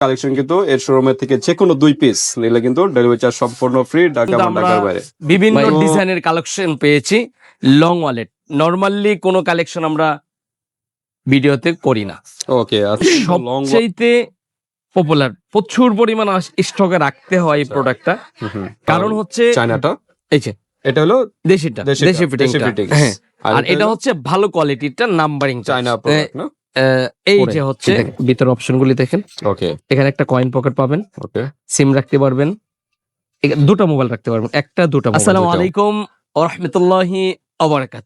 Collection কিন্তু এর শোরুমের থেকে যে কোনো দুই পিস নিলে কিন্তু ডেলিভারি চার্জ সম্পূর্ণ ফ্রি ঢাকা ঢাকার বাইরে। বিভিন্ন ডিজাইনের কালেকশন পেয়েছি লং ওয়ালেট নর্মালি কোনো কালেকশন আমরা ভিডিওতে করি না। ওকে লং সবচাইতে পপুলার প্রচুর পরিমাণ স্টকে রাখতে হয় এই প্রোডাক্টটা কারণ হচ্ছে চায়নাটা এই যে। এটা হলো দেশিটা। দেশি ফিটিং হ্যাঁ। আর এটা হচ্ছে ভালো কোয়ালিটিটা নাম্বারিং চায়না প্রোডাক্ট না? এই যে হচ্ছে ভিতর অপশন গুলি দেখেন। ওকে এখানে একটা কয়েন পকেট পাবেন। ওকে সিম রাখতে পারবেন। দুটো মোবাইল রাখতে পারবেন। একটা দুটো আসসালামু। আলাইকুম ওরহমতুল্লাহি অবরাকাত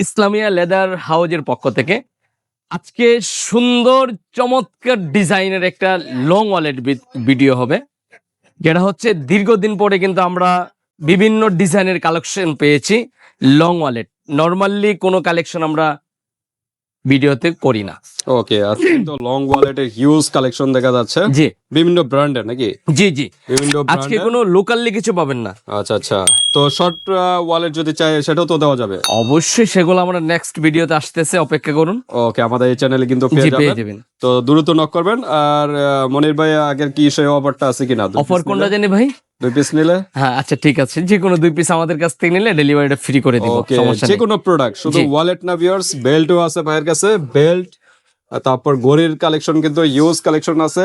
ইসলামিয়া লেদার হাউজের পক্ষ থেকে আজকে সুন্দর চমৎকার ডিজাইনের একটা লং ওয়ালেট ভিডিও হবে। যেটা হচ্ছে দীর্ঘদিন পরে কিন্তু আমরা বিভিন্ন ডিজাইনের কালেকশন পেয়েছি লং ওয়ালেট নর্মালি কোনো কালেকশন আমরা ভিডিওতে করি না। ওকে আজকে তো লং ওয়ালেটের হিউজ কালেকশন দেখা যাচ্ছে। জি। বিভিন্ন ব্র্যান্ডের নাকি? জি জি। বিভিন্ন আজকে কোনো লোকালি কিছু পাবেন না। আচ্ছা আচ্ছা। তো শর্ট ওয়ালেট যদি চাই সেটাও তো দেওয়া যাবে? অবশ্যই সেগুলো আমরা নেক্সট ভিডিওতে আসতেছে অপেক্ষা করুন। ওকে আমাদের এই চ্যানেলে কিন্তু পেয়ে যাবেন। তো দ্রুত নক করবেন। আর মনির ভাই আগের কি সেই অফারটা আছে কিনা? অফার কোনটা জানি ভাই? দুই পিস নিলে? হ্যাঁ আচ্ছা ঠিক আছে। যে কোনো দুই পিস আমাদের কাছ থেকে নিলে ডেলিভারিটা ফ্রি করে দিব সমস্যা যে কোনো প্রোডাক্ট শুধু ওয়ালেট না ভিউয়ার্স বেল্টও আছে ভাইয়ের কাছে। বেল্ট তারপর ঘড়ির কালেকশন কিন্তু ইউজ কালেকশন আছে।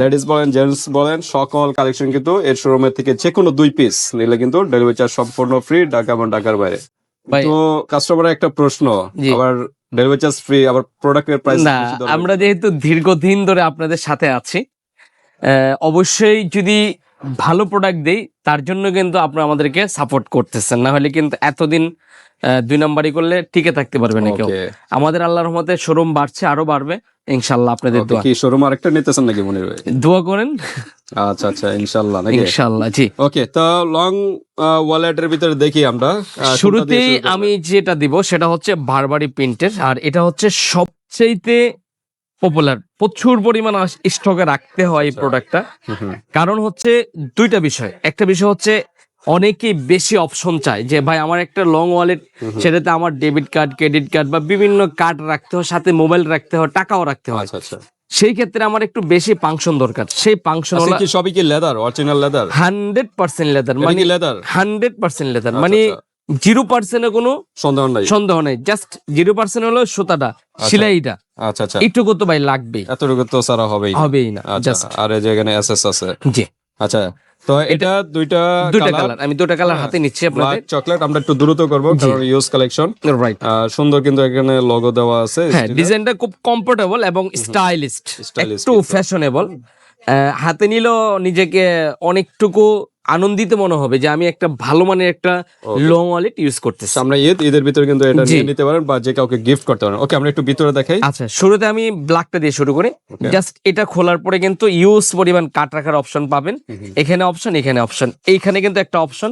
লেডিস বলেন জেন্টস বলেন সকল কালেকশন কিন্তু এর শোরুমের থেকে যে কোনো দুই পিস নিলে কিন্তু ডেলিভারি চার্জ সম্পূর্ণ ফ্রি ঢাকা এবং ঢাকার বাইরে। তো কাস্টমারের একটা প্রশ্ন আবার ডেলিভারি চার্জ ফ্রি আবার প্রোডাক্টের প্রাইস আমরা যেহেতু দীর্ঘদিন ধরে আপনাদের সাথে আছি অবশ্যই যদি ভালো প্রোডাক্ট দেই তার জন্য কিন্তু আপনারা আমাদেরকে সাপোর্ট করতেছেন। না হলে কিন্তু এতদিন দুই নাম্বারই করলে টিকে থাকতে পারবে না কেউ। আমাদের আল্লাহর রহমতে শোরুম বাড়ছে আরও বাড়বে। ইনশাল্লাহ আপনাদের দোয়া। কি শোরুম আরেকটা নিতেছেন নাকি মনির ভাই? দোয়া করেন। আচ্ছা আচ্ছা ইনশাল্লাহ নাকি? ইনশাল্লাহ জি। ওকে তো লং ওয়ালেটের ভিতরে দেখি আমরা। শুরুতেই আমি যেটা দিব সেটা হচ্ছে বারবারি প্রিন্টের আর এটা হচ্ছে সবচাইতে পপুলার প্রচুর পরিমাণ স্টকে রাখতে হয় এই আচ্ছা। প্রোডাক্টটা হুম। কারণ হচ্ছে দুইটা বিষয়। একটা বিষয় হচ্ছে অনেকেই বেশি অপশন চায় যে ভাই আমার একটা লং ওয়ালেট। সেটাতে আমার ডেবিট কার্ড ক্রেডিট কার্ড বা বিভিন্ন কার্ড রাখতে হয় সাথে মোবাইল রাখতে হয় টাকাও রাখতে হয়। আচ্ছা আচ্ছা। সেই ক্ষেত্রে আমার একটু বেশি পাংশন দরকার। সেই পাংশন কি সবই কি leather original leather hundred percent leather মানে লেদার হান্ড্রেড পার্সেন্ট লেদার মানে জিরো পার্সেন্টে কোনো সন্দেহ নাই। সন্দেহ নাই জাস্ট জিরো পার্সেন্ট হলো সুতাটা সিলাইটা। আচ্ছা আচ্ছা। এইটুকু তো ভাই লাগবেই। এতটুকু তো সারা হবেই। হবেই না আচ্ছা আর এই যে এখানে এসএস আছে। জি। আচ্ছা তো এটা দুইটা দুইটা কালার আমি দুইটা কালার হ্যাঁ, হাতে নিচ্ছি আপনাদের। চকলেট আমরা একটু দ্রুত করব কারণ ইউজ কালেকশন রাইট সুন্দর কিন্তু এখানে লোগো দেওয়া আছে হ্যাঁ ডিজাইনটা খুব কমফোর্টেবল এবং স্টাইলিস্ট একটু ফ্যাশনেবল হাতে নিলেও নিজেকে অনেকটুকু আনন্দিত মনে হবে যে আমি একটা ভালো মানের একটা. লং ওয়ালেট ইউজ করতেছি। আমরা ঈদ ঈদের ভিতরে কিন্তু এটা নিয়ে নিতে পারেন বা যে কাউকে গিফট করতে পারেন। ওকে আমরা একটু ভিতরে দেখাই। আচ্ছা শুরুতে আমি ব্ল্যাকটা দিয়ে শুরু করি। জাস্ট এটা খোলার পরে কিন্তু ইউজ পরিমাণ কাট রাখার অপশন পাবেন। এখানে অপশন এখানে অপশন এইখানে কিন্তু একটা অপশন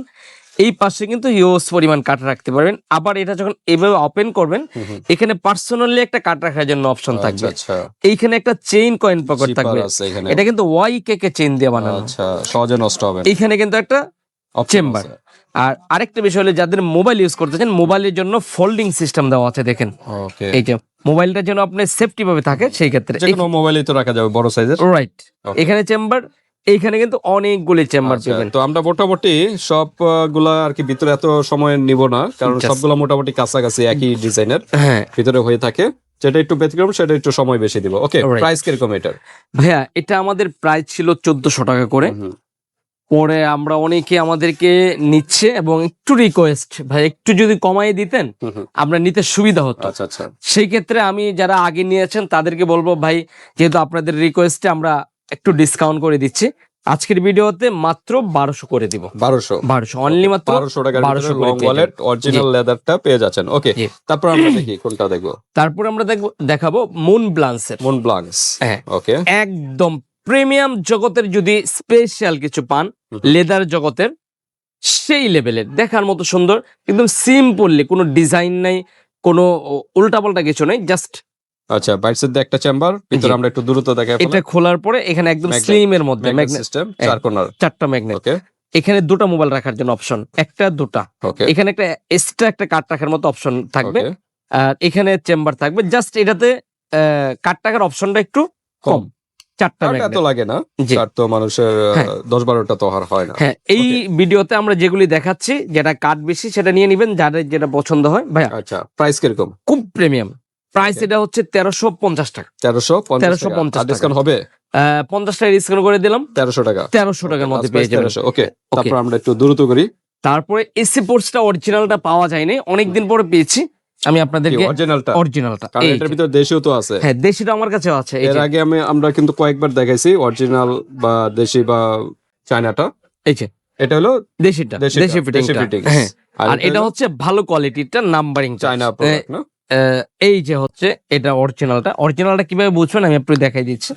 এই পাশে কিন্তু ইউজ পরিমাণ কাট রাখতে পারবেন। আবার এটা যখন এভাবে ওপেন করবেন এখানে পার্সোনালি একটা কাট রাখার জন্য অপশন থাকবে। আচ্ছা। এইখানে একটা চেইন কয়েন পকেট থাকবে। এটা কিন্তু ওয়াই কে কে চেইন দিয়ে বানানো। আচ্ছা সহজে নষ্ট হবে না। এইখানে কিন্তু একটা চেম্বার। আর আরেকটা বিষয় হলো যাদের মোবাইল ইউজ করতেছেন মোবাইলের জন্য ফোল্ডিং সিস্টেম দেওয়া আছে দেখেন। ওকে এই যে মোবাইলটা যেন আপনার সেফটি ভাবে থাকে সেই ক্ষেত্রে মোবাইলই তো রাখা যাবে বড় সাইজের রাইট এখানে চেম্বার এইখানে কিন্তু অনেকগুলি চেম্বার পাবেন। তো আমরা মোটামুটি সবগুলা আর কি ভিতরে এত সময় নিব না কারণ সবগুলা মোটামুটি কাছাকাছি একই ডিজাইনের হ্যাঁ। ভিতরে হয়ে থাকে। যেটা একটু ব্যতিক্রম সেটা একটু সময় বেশি দিব। ওকে প্রাইস কীরকম এটার? ভাইয়া এটা আমাদের প্রাইস ছিল চোদ্দশো টাকা করে। পরে আমরা অনেকে আমাদেরকে নিচ্ছে এবং একটু রিকোয়েস্ট ভাই একটু যদি কমাই দিতেন। আমরা নিতে সুবিধা হতো। আচ্ছা আচ্ছা। সেই ক্ষেত্রে আমি যারা আগে নিয়েছেন তাদেরকে বলব ভাই যেহেতু আপনাদের রিকোয়েস্টে আমরা একটু ডিসকাউন্ট করে দিচ্ছি। আজকের ভিডিওতে মাত্র বারোশো করে দিব। বারোশো। বারোশো অনলি মাত্র বারোশো টাকার 1200 করে লং ওয়ালেট অরিজিনাল লেদারটা পেয়ে যাচ্ছেন। ওকে তারপর আমরা দেখি কোনটা দেখব। তারপর আমরা দেখব দেখাবো মুন ব্লান্সের মন ব্লাঙ্কস হ্যাঁ। ওকে একদম প্রিমিয়াম জগতের যদি স্পেশাল কিছু পান লেদার জগতের সেই লেভেলের দেখার মতো সুন্দর একদম সিম্পললি কোনো ডিজাইন নাই কোনো উল্টাপাল্টা কিছু নেই জাস্ট আচ্ছা বাইরের দিকে একটা চেম্বার ভিতরে আমরা একটু দ্রুত দেখাই এটা খোলার পরে এখানে একদম স্লিম এর মধ্যে magnet- সিস্টেম। চার কোনার চারটা ম্যাগনেট ওকে এখানে দুটো মোবাইল রাখার জন্য অপশন একটা দুটা। এখানে একটা এক্সট্রা একটা কার্ড রাখার মতো অপশন থাকবে। আর এখানে চেম্বার থাকবে জাস্ট এটাতে কার্ড টাকার অপশনটা একটু কম। চারটা এত লাগে না। জি। চার্ট তো মানুষের হ্যাঁ। দশ বারোটা তো আর হয় না। হ্যাঁ এই ভিডিওতে আমরা যেগুলি দেখাচ্ছি যেটা কাট বেশি সেটা নিয়ে নেবেন যাদের যেটা পছন্দ হয় ভাইয়া। আচ্ছা প্রাইস কীরকম? খুব প্রিমিয়াম প্রাইস এটা হচ্ছে তেরোশো পঞ্চাশ টাকা। তেরোশো পঞ্চাশ 1350 ডিসকাউন্ট হবে? পঞ্চাশ টাকা ডিসকাউন্ট করে দিলাম। তেরোশো টাকা। তেরোশো টাকার মধ্যে পেয়ে যাবেন। ওকে তারপর আমরা একটু দ্রুত করি। তারপরে এসি পোর্টসটা অরিজিনালটা পাওয়া যায়নি। অনেকদিন পরে পেয়েছি। আমি আপনাদেরকে অরিজিনালটা অরিজিনালটা কারণ এটার ভিতরে দেশীয় তো আছে। হ্যাঁ দেশিটা আমার কাছেও আছে। এর আগে আমি আমরা কিন্তু কয়েকবার দেখাইছি অরিজিনাল বা দেশি বা চায়নাটা। এই যে। এটা হলো দেশিটা। দেশি ফিটিং। হ্যাঁ। আর এটা হচ্ছে ভালো কোয়ালিটিটা নাম্বারিং চায়না প্রোডাক্ট না? এই যে হচ্ছে এটা অরিজিনালটা অরিজিনালটা কীভাবে বুঝবেন আমি একটু দেখাই দিচ্ছি।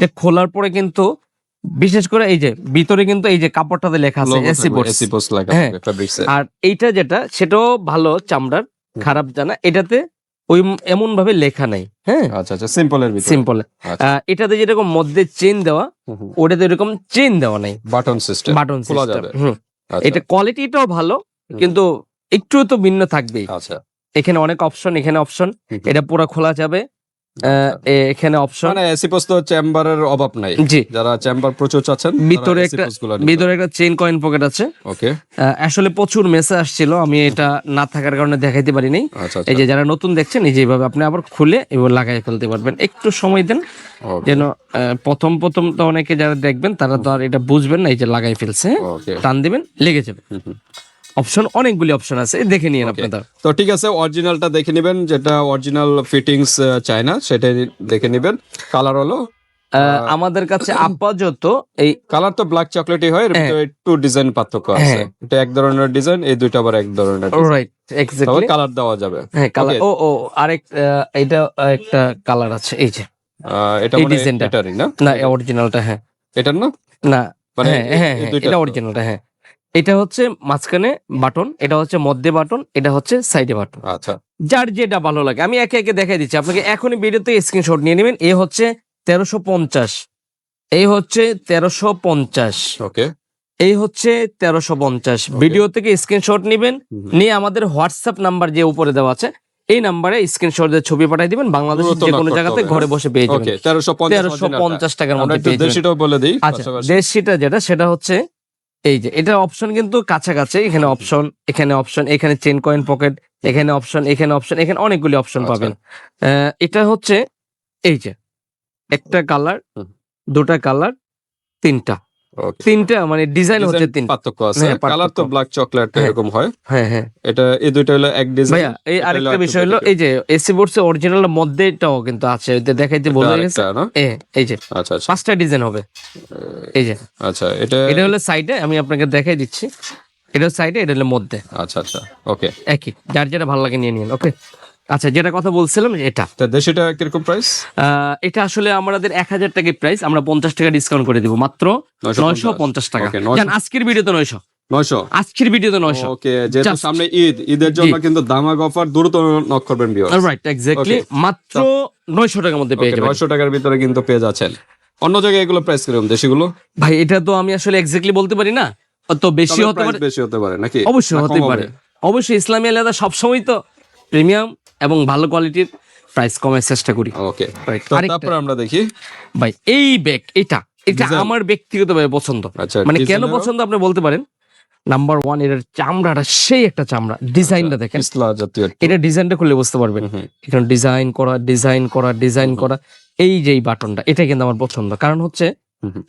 যে খোলার পরে কিন্তু বিশেষ করে এই যে ভিতরে কিন্তু এই যে কাপড়টাতে লেখা আছে এসি পোস্ট লাগা হ্যাঁ। আর এইটা যেটা সেটাও ভালো চামড়ার খারাপ জানা। এটাতে ওই এমন ভাবে লেখা নাই হ্যাঁ। আচ্ছা আচ্ছা সিম্পল এর ভিতরে। সিম্পল আচ্ছা। এটাতে যেরকম মধ্যে চেন দেওয়া ওটাতে এরকম চেন দেওয়া নাই। Button system button system hmm. এটা কোয়ালিটিটাও ভালো কিন্তু একটু তো ভিন্ন থাকবেই। আচ্ছা। এখানে অনেক অপশন এখানে অপশন এটা পুরো খোলা যাবে। আহ, এখানে অপশন মানে পোস্ট তো চেম্বারের অভাব নাই। জি। যারা চেম্বার প্রচুর চাচ্ছেন ভিতরে একটা- ভিতরে একটা চেইন কয়েন পকেট আছে। ওকে আসলে প্রচুর মেসেজ আসছিল। আমি এটা না থাকার কারণে দেখাইতে পারিনি। আচ্ছা এই যে যারা নতুন দেখছেন এই যে এইভাবে আপনি আবার খুলে এবং লাগাই ফেলতে পারবেন। একটু সময় দেন। যেন প্রথম প্রথম তো অনেকে যারা দেখবেন তারা তো আর এটা বুঝবেন না এই যে লাগাই ফেলছে? টান দিবেন লেগে যাবে। অপশন অনেকগুলি অপশন আছে। দেখে নিন. আপনারা। তো ঠিক আছে অরিজিনালটা দেখে নেবেন যেটা অরিজিনাল ফিটিংস চায়না সেটাই দেখে নেবেন। কালার হলো আমাদের কাছে আপাতত এই কালার তো ব্ল্যাক চকলেটই হয় হ্যাঁ। একটু ডিজাইন পার্থক্য আছে। হ্যাঁ। এটা এক ধরনের ডিজাইন এই দুইটা আবার এক ধরনের রাইট এক্স্যাক্টলি কালার দেওয়া যাবে। হ্যাঁ কালার ও ও আরেক এটা একটা কালার আছে এই যে। এটা মানে ডিজাইনটা। এটারই না? না অরিজিনালটা হ্যাঁ। এটার না? না মানে হ্যাঁ এটা অরিজিনালটা হ্যাঁ। এটা হচ্ছে মাঝখানে বাটন এটা হচ্ছে মধ্যে বাটন এটা হচ্ছে সাইডে বাটন। আচ্ছা। যার যেটা ভালো লাগে আমি একে একে দেখাই দিচ্ছি। আপনাকে এখনই ভিডিওতে স্ক্রিনশট নিয়ে নেবেন। এ হচ্ছে তেরোশো পঞ্চাশ। এই হচ্ছে তেরোশো পঞ্চাশ। ওকে। এই হচ্ছে তেরোশো পঞ্চাশ। ভিডিও থেকে স্ক্রিনশট নেবেন। নিয়ে আমাদের হোয়াটসঅ্যাপ নাম্বার যে উপরে দেওয়া আছে এই নাম্বারে স্ক্রিনশট দিয়ে ছবি পাঠিয়ে দিবেন। বাংলাদেশের দ্রুত যে কোনো জায়গাতে ঘরে বসে পেয়ে যাবেন। তেরোশো পঞ্চাশ টাকার মধ্যে দেশিটাও বলে দিই। আচ্ছা। দেশিটা যেটা সেটা হচ্ছে এই যে এটা অপশন কিন্তু কাছাকাছি এখানে অপশন এখানে অপশন এখানে চেন কয়েন পকেট এখানে অপশন এখানে অপশন এখানে অনেকগুলি অপশন আচ্ছা। পাবেন আহ, এটা হচ্ছে এই যে একটা কালার দুটা কালার তিনটা. তিনটা মানে ডিজাইন হচ্ছে তিনটা। পার্থক্য আছে। হ্যাঁ, কালার তো ব্ল্যাক চকলেট হ্যাঁ। এরকম হয়। হ্যাঁ হ্যাঁ। এটা এই দুইটা হলো এক ডিজাইন ভাইয়া এই আরেকটা বিষয় হলো এই যে এসি বোর্ডস অরিজিনাল মধ্যেটাও কিন্তু আছে দেখাইতে বোঝা গেছে। এই যে আচ্ছা আচ্ছা। পাঁচটা ডিজাইন হবে। এই যে। আচ্ছা এটা এটা হলো সাইডে আমি আপনাকে দেখাই দিচ্ছি। এটা সাইডে এটা হলো মধ্যে। আচ্ছা আচ্ছা। ওকে একই যার যেটা ভালো লাগে নিয়ে নিন ওকে আচ্ছা যেটা কথা বলছিলাম এটা। তা দেশিটা কীরকম প্রাইস এটা আসলে আমাদের এক হাজার টাকা প্রাইস আমরা পঞ্চাশ টাকা ডিসকাউন্ট করে দিব মাত্র নয়শো পঞ্চাশ। টাকা। Okay, 950 জান, আজকের ভিডিওতে নয়শো। নয়শো? আজকের ভিডিওতে নয়শো। ওকে যেহেতু সামনে ঈদ ঈদের জন্য কিন্তু দামাক অফার দ্রুত নক করবেন রাইট এক্স্যাক্টলি মাত্র নয়শো টাকার মধ্যে পেয়ে যাবেন। নয়শো টাকার ভিতরে কিন্তু পেয়ে যাচ্ছেন। অন্য জায়গায় এগুলো প্রাইস কীরকম দেশিগুলো? ভাই এটা তো আমি আসলে এক্স্যাক্টলি বলতে পারি না। তো বেশি হতে পারে বেশি হতে পারে নাকি? অবশ্যই হতে পারে। অবশ্যই ইসলামী আলাদা সবসময় তো প্রিমিয়াম এবং ভালো কোয়ালিটির প্রাইস কমার চেষ্টা করি। ওকে তারপর আমরা দেখি। ভাই এই ব্যাগ এটা এটা? আমার ব্যক্তিগতভাবে পছন্দ। আচ্ছা মানে কেন পছন্দ আপনি বলতে পারেন? নাম্বার ওয়ান এটার চামড়াটা সেই একটা চামড়া। ডিজাইনটা দেখেন। জাতীয় একটু। এটা ডিজাইনটা খুলে বুঝতে পারবেন। এখানে ডিজাইন করা ডিজাইন করা ডিজাইন করা এই যে বাটনটা এটা কিন্তু আমার পছন্দ। কারণ হচ্ছে।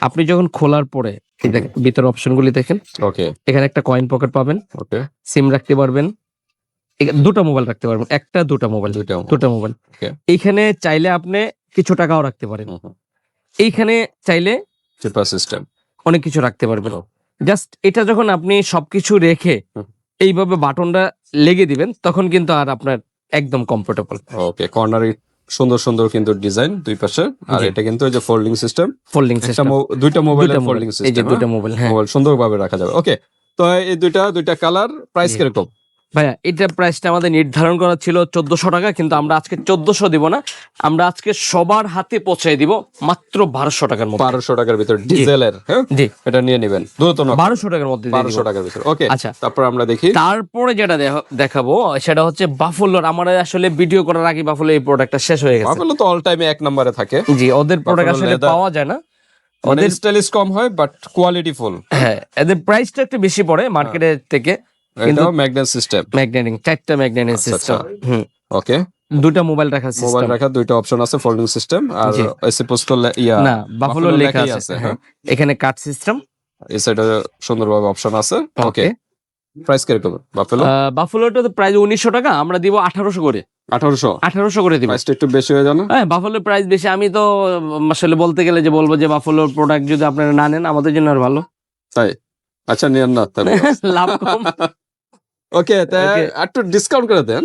আপনি যখন খোলার পরে দেখেন ভিতরে অপশনগুলি দেখেন। ওকে এখানে একটা কয়েন পকেট পাবেন। ওকে সিম রাখতে পারবেন। দুটো মোবাইল রাখতে পারবেন। একটা দুটো মোবাইল। দুটো মোবাইল। এইখানে চাইলে আপনি কিছু টাকাও রাখতে পারেন। এইখানে চাইলে সিস্টেম অনেক কিছু রাখতে পারবেন। জাস্ট এটা যখন আপনি সবকিছু রেখে এইভাবে বাটনটা লেগে দিবেন তখন কিন্তু আর আপনার একদম কমফোর্টেবল ওকে কর্নারে সুন্দর সুন্দর কিন্তু ডিজাইন দুই পাশে। আর এটা কিন্তু এই যে ফোল্ডিং সিস্টেম ফোল্ডিং সিস্টেম দুইটা মোবাইলের দুইটা ফোল্ডিং মোবাইল এই যে সিস্টেম দুইটা মোবাইল হ্যাঁ। মোবাইল সুন্দরভাবে রাখা যাবে। ওকে তো এই দুইটা দুইটা কালার প্রাইস কীরকম? ভাইয়া এটা প্রাইসটা আমাদের নির্ধারণ করা ছিল চোদ্দশো টাকা কিন্তু আমরা আজকে চোদ্দশো দিব না। আমরা আজকে সবার হাতে পৌঁছাই দিব মাত্র বারোশো টাকার মধ্যে। বারোশো টাকার ভিতর ডিজেলের হ্যাঁ? জি। এটা নিয়ে নেবেন। দ্রুত বারোশো টাকার মধ্যে বারোশো টাকার ভিতর ওকে আচ্ছা। তারপর আমরা দেখি। তারপরে যেটা দেখ- দেখাবো সেটা হচ্ছে বাফুলোর আমার আসলে ভিডিও করার আগে বাফুলো এই প্রোডাক্টটা শেষ হয়ে গেছে। বাফেলো তো অল টাইমে এক নম্বরে থাকে। জি ওদের প্রোডাক্ট আসলে। পাওয়া যায় না। মানে ওদের স্টাইলিশ কম হয় বাট কোয়ালিটি ফুল হ্যাঁ এদের প্রাইসটা একটু বেশি পড়ে মার্কেটের থেকে। কিন্তু ম্যাগনেট সিস্টেম ম্যাগনেটিং চারটা ম্যাগনেটিং সিস্টেম হুম। ওকে দুটা মোবাইল রাখার মোবাইল অপশন আছে ফোল্ডিং সিস্টেম আর জি। এসি পোস্ট ইয়া না বাফুলো লেখা আছে। হ্যাঁ। হ্যাঁ। এখানে কাট সিস্টেম এই সাইডে সুন্দরভাবে অপশন আছে। ওকে প্রাইস কীরকম বাফেলো বাফুলোটা তো প্রাইস উনিশশো টাকা আমরা দিব আঠারোশো করে। আঠারোশো? আঠারোশো করে দিব। প্রাইসটা একটু বেশি হয়ে না? হ্যাঁ বাফালোর প্রাইস বেশি। আমি তো আসলে বলতে গেলে যে বলব যে বাফালোর প্রোডাক্ট যদি আপনারা না নেন আমাদের জন্য আর ভালো। তাই? আচ্ছা নিয়েন না লাভ কম। ওকে. একটু ডিসকাউন্ট করে দেন।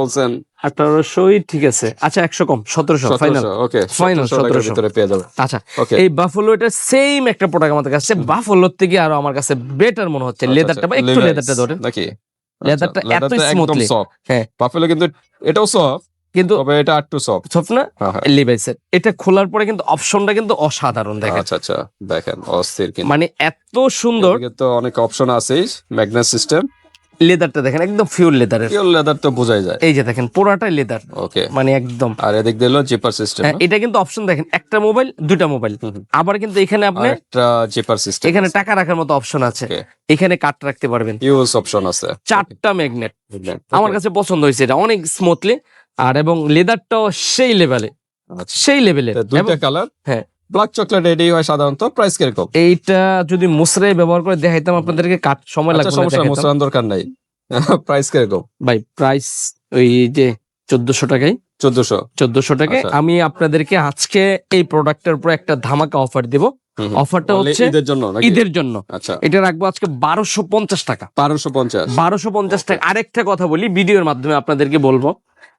বলছেন। আঠারোশোই ঠিক আছে। আচ্ছা একশো কম সতেরোশো ফাইনাল ওকে Final, সতেরোশো টাকার 1700 ভিতরে পেয়ে যাবে আচ্ছা এই বাফালো এটা সেম একটা প্রোডাক্ট আমাদের কাছে। বাফালোর থেকে আরও আমার কাছে বেটার মনে হচ্ছে। লেদারটা বা একটু লেদারটা ধরেন। আচ্ছা, নাকি আচ্ছা, একদম smoothly। soft। হ্যাঁ। বাফেলো কিন্তু এটাও সফট কিন্তু তবে এটা একটু সফট স্বপ্না হ্যাঁ হ্যাঁ। লিভাইসের এটা খোলার পরে কিন্তু অপশনটা কিন্তু অসাধারণ দেখেন। আচ্ছা আচ্ছা দেখেন অস্থির কিন্তু। মানে এত সুন্দর। এদিকে তো অনেক অপশন আছে ম্যাগনেট সিস্টেম লেদারটা দেখেন একদম ফিউর লেদারের পিওর লেদার তো বোঝাই যায়। এই যে দেখেন পুরাটাই লেদার ওকে মানে একদম। আর এদিক দিল জিপার সিস্টেম হ্যাঁ, এটা কিন্তু অপশন দেখেন একটা মোবাইল দুটা মোবাইল। আবার কিন্তু এখানে আপনি একটা জিপার সিস্টেম এখানে টাকা রাখার মতো অপশন আছে। এখানে কাট রাখতে পারবেন। ইউজ অপশন আছে। চারটা ম্যাগনেট? আমার কাছে পছন্দ হয়েছে এটা অনেক স্মুথলি আর এবং লেদারটাও সেই লেভেলে আচ্ছা। সেই লেভেলের দুইটা কালার হ্যাঁ। ব্ল্যাক চকলেট রেডি হয় সাধারণত প্রাইস কীরকম? এইটা যদি মুসরে ব্যবহার করে দেখাইতাম আপনাদেরকে কাট সময় আচ্ছা লাগবে না সমস্যা মুসরান দরকার নাই। প্রাইস কীরকম? ভাই প্রাইস ওই যে চোদ্দশো টাকাই চোদ্দশো। চোদ্দশো টাকায় আচ্ছা। আমি আপনাদেরকে আজকে এই প্রোডাক্টের উপর একটা ধামাকা অফার দিব। অফারটা হচ্ছে ঈদের জন্য? ঈদের জন্য। আচ্ছা। এটা রাখব আজকে বারোশো পঞ্চাশ টাকা। বারোশো পঞ্চাশ। বারোশো পঞ্চাশ টাকা। আরেকটা কথা বলি ভিডিওর মাধ্যমে আপনাদেরকে বলব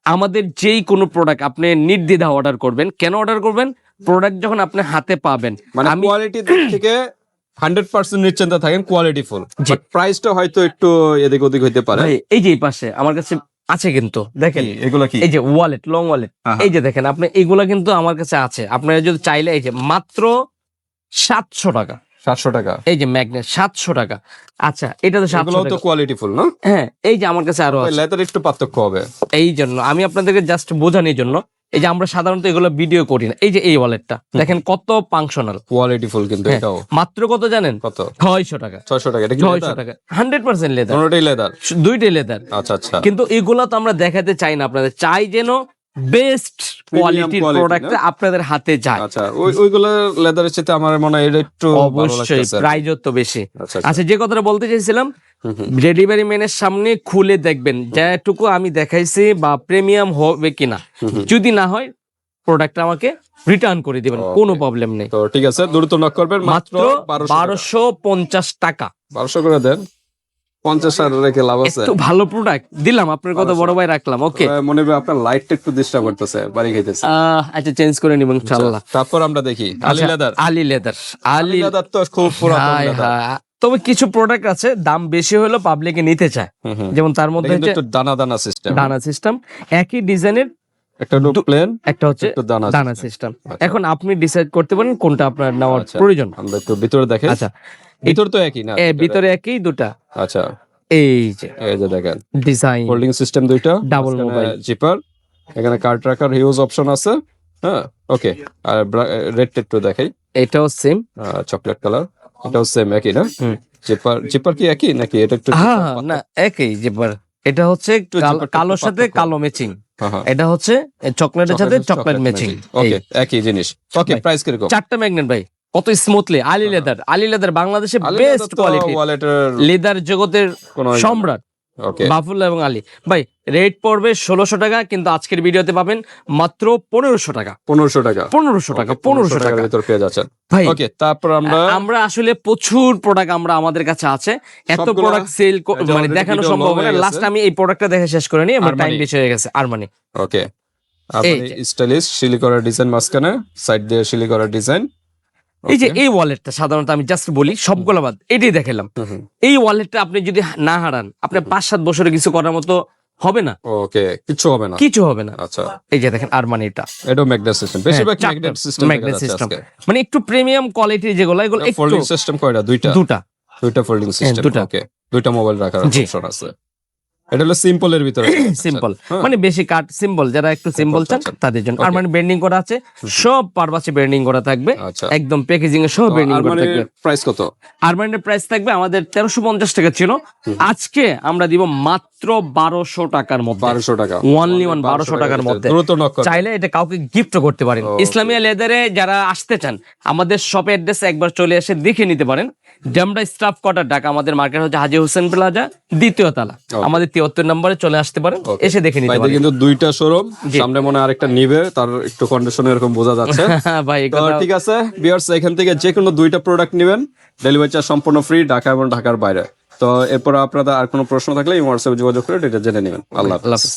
আমাদের যেই কোনো প্রোডাক্ট আপনি নির্দ্বিধা অর্ডার করবেন কেন অর্ডার করবেন? প্রোডাক্ট যখন আপনি হাতে পাবেন মানে দিক থেকে হান্ড্রেড পার্সেন্ট নিশ্চিন্ত থাকেন কোয়ালিটি ফুল। প্রাইসটা হয়তো একটু এদিক ওদিক হইতে পারে। এই যে এই পাশে আমার কাছে আছে কিন্তু দেখেন। এগুলা কি? এই যে ওয়ালেট লং ওয়ালেট এই যে দেখেন আপনি এইগুলা কিন্তু আমার কাছে আছে। আপনারা যদি চাইলে এই যে মাত্র সাতশো টাকা। সাতশো টাকা। এই যে ম্যাগনেট সাতশো টাকা। আচ্ছা এটা তো সাতশো তো কোয়ালিটি ফুল না? হ্যাঁ এই যে আমার কাছে আরও আছে। লেদার একটু পার্থক্য হবে। এই জন্য আমি আপনাদেরকে জাস্ট বোঝানোর জন্য এই যে আমরা সাধারণত এগুলো ভিডিও করি না। এই যে এই ওয়ালেটটা দেখেন কত ফাংশনাল কোয়ালিটি ফুল কিন্তু হ্যাঁ। এটাও। মাত্র কত জানেন? কত? ছয়শো টাকা। ছয়শো টাকা এটা কি ছয়শো টাকা। হান্ড্রেড পার্সেন্ট লেদার কোনোটাই লেদার দুইটাই লেদার আচ্ছা আচ্ছা। কিন্তু এগুলো তো আমরা দেখাতে চাই না আপনাদের। চাই যেন বেস্ট কোয়ালিটির প্রোডাক্ট আপনাদের হাতে যায়। আচ্ছা ওই ওইগুলো লেদারের সাথে আমার মনে হয় এটা একটু অবশ্যই প্রাইজও তো বেশি। আচ্ছা আচ্ছা। যে কথাটা বলতে চাইছিলাম। ডেলিভারি ম্যানের সামনে খুলে দেখবেন যেটুকু আমি দেখাইছি বা প্রিমিয়াম হবে কিনা। যদি না হয় প্রোডাক্ট আমাকে রিটার্ন করে দিবেন. কোনো প্রবলেম নেই। তো ঠিক আছে দ্রুত নক করবেন মাত্র মাত্র বারোশো পঞ্চাশ টাকা। বারোশো করে দেন। পঞ্চাশ আর রেখে লাভ আছে? একটু ভালো প্রোডাক্ট দিলাম আপনার কথা বড় ভাই রাখলাম ওকে মনে হয় আপনার লাইটটা একটু ডিস্টার্ব করতেছে বাড়ি খাইতেছে। আচ্ছা চেঞ্জ করে নিব ইনশাআল্লাহ। তারপর আমরা দেখি। আলি আচ্ছা, leather Ali leather Ali Ali leather তো খুব পুরাতন তবে কিছু প্রোডাক্ট আছে দাম বেশি হলেও পাবলিকে নিতে চায়। যেমন তার মধ্যে দানা দানা সিস্টেম দানা সিস্টেম একই ডিজাইনের একটা দু- প্লেন একটা হচ্ছে দানা দানা সিস্টেম আচ্ছা। এখন আপনি ডিসাইড করতে পারেন কোনটা আপনার নেওয়ার আচ্ছা। প্রয়োজন। আমরা একটু ভিতরে দেখে আচ্ছা। ভিতর তো একই না ভিতরে একই দুটা আচ্ছা। এই যে এই যে দেখেন। ডিজাইন হোল্ডিং সিস্টেম দুইটা Double mobile। জিপার এখানে কার্ড রাখার হিউজ অপশন আছে হ্যাঁ? ওকে আর রেড একটু দেখাই। এটাও সেম চকলেট কালার এটাও সেম একই না। জিপার জিপার কি একই নাকি? এটা একটু হ্যাঁ না একই বার- এটা হচ্ছে কালোর সাথে কালো ম্যাচিং হ্যাঁ, হ্যাঁ। এটা হচ্ছে চকলেটের সাথে চকলেট ম্যাচিং ওকে একই জিনিস। ওকে প্রাইস কীরকম? চারটা ম্যাগনেট ভাই। কত smoothly Ali leather Ali leather বাংলাদেশে বেস্ট কোয়ালিটি লেদার জগতের সম্রাট। বাফুল্লা এবং আলী। ভাই রেট পড়বে ষোলোশো টাকা কিন্তু আজকের ভিডিওতে পাবেন মাত্র পনেরোশো টাকা। পনেরোশো টাকা। পনেরোশো টাকা পনেরোশো টাকা। ভিতর পেয়ে যাচ্ছেন। ভাই ওকে তারপর আমরা আমরা আসলে প্রচুর প্রোডাক্ট আমরা আমাদের কাছে আছে। এত প্রোডাক্ট সেল মানে দেখানো সম্ভব না। লাস্ট আমি এই প্রোডাক্টটা দেখে শেষ করে নিই আমার টাইম। বেশি হয়ে গেছে। আর মানে ওকে আপনি স্টাইলিশ শিলি করা ডিজাইন মাঝখানে সাইড দিয়ে শিলি করা ডিজাইন এই যে এই ওয়ালেটটা সাধারণত আমি জাস্ট বলি সবগুলো বাদ এটাই দেখালাম। এই ওয়ালেটটা আপনি যদি না হারান আপনি পাঁচ সাত বছরে কিছু করার মতো হবে না? ওকে কিচ্ছু হবে না। কিছু হবে না। আচ্ছা। এই যে দেখেন আরমানিটা এটাও ম্যাগনেট সিস্টেম বেশিরভাগ ম্যাগনেট সিস্টেম magnet system। মানে একটু প্রিমিয়াম কোয়ালিটির যেগুলো এগুলো ফোল্ডিং সিস্টেম কয়টা? দুইটা? দুটা। দুইটা ফোল্ডিং সিস্টেম দুটা। ওকে দুইটা মোবাইল রাখার অপশন আছে। এটা হলো সিম্পলের ভিতরে। সিম্পল হ্যাঁ। মানে বেশি কাট সিম্বল যারা একটু সিম্পল চান আচ্ছা। তাদের জন্য. আর মানে করা আছে সব পারপাসে ব্র্যান্ডিং করা থাকবে। আচ্ছা। একদম প্যাকেজিং এ সব করা থাকবে। প্রাইস কত? আরমান্ডের প্রাইস থাকবে আমাদের তেরোশো পঞ্চাশ টাকা ছিল। আজকে আমরা দিব মাত্র বারোশো টাকার মধ্যে। বারোশো টাকা। Only one 1200 টাকার মধ্যে। চাইলে এটা কাউকে গিফট করতে পারেন। ইসলামিয়া লেদারে যারা আসতে চান আমাদের শপের অ্যাড্রেসে একবার চলে এসে দেখে নিতে পারেন। জামডা স্টাফ কোয়ার্টার ঢাকা আমাদের মার্কেট হচ্ছে হাজি হোসেন প্লাজা দ্বিতীয় তালা। আমাদের তিয়াত্তর নম্বরে চলে আসতে পারেন এসে দেখে নিতে পারেন। কিন্তু দুইটা শোরুম সামনে মনে হয় আরেকটা নিবে তার একটু কন্ডিশন এরকম বোঝা যাচ্ছে। ভাই তো ঠিক আছে বিয়ার্স এখান থেকে যে কোনো দুইটা প্রোডাক্ট নেবেন ডেলিভারি চার্জ সম্পূর্ণ ফ্রি ঢাকা এবং ঢাকার বাইরে। তো এরপর আপনাদের আর কোনো প্রশ্ন থাকলে এই হোয়াটসঅ্যাপে যোগাযোগ করে এটা জেনে নেবেন। আল্লাহ। আল্লাহ হাফেজ।